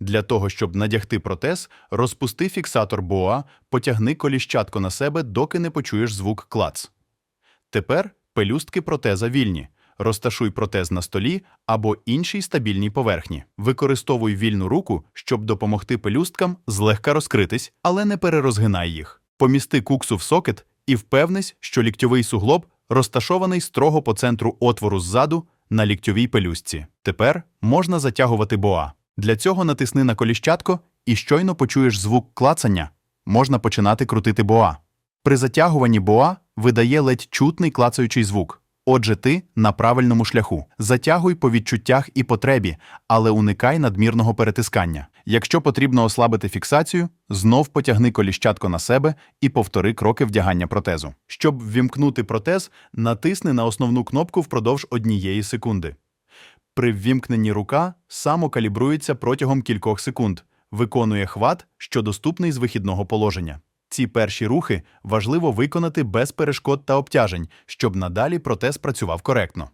Для того, щоб надягти протез, розпусти фіксатор боа, потягни коліщатко на себе, доки не почуєш звук клац. Тепер пелюстки протеза вільні. Розташуй протез на столі або іншій стабільній поверхні. Використовуй вільну руку, щоб допомогти пелюсткам злегка розкритись, але не перерозгинай їх. Помісти куксу в сокет і впевнись, що ліктьовий суглоб розташований строго по центру отвору ззаду на ліктьовій пелюстці. Тепер можна затягувати боа. Для цього натисни на коліщатко і щойно почуєш звук клацання, можна починати крутити боа. При затягуванні боа видає ледь чутний клацаючий звук. Отже, ти на правильному шляху. Затягуй по відчуттях і потребі, але уникай надмірного перетискання. Якщо потрібно ослабити фіксацію, знов потягни коліщатко на себе і повтори кроки вдягання протезу. Щоб ввімкнути протез, натисни на основну кнопку впродовж однієї секунди. При ввімкненні рука самокалібрується протягом кількох секунд, виконує хват, що доступний з вихідного положення. Ці перші рухи важливо виконати без перешкод та обтяжень, щоб надалі протез працював коректно.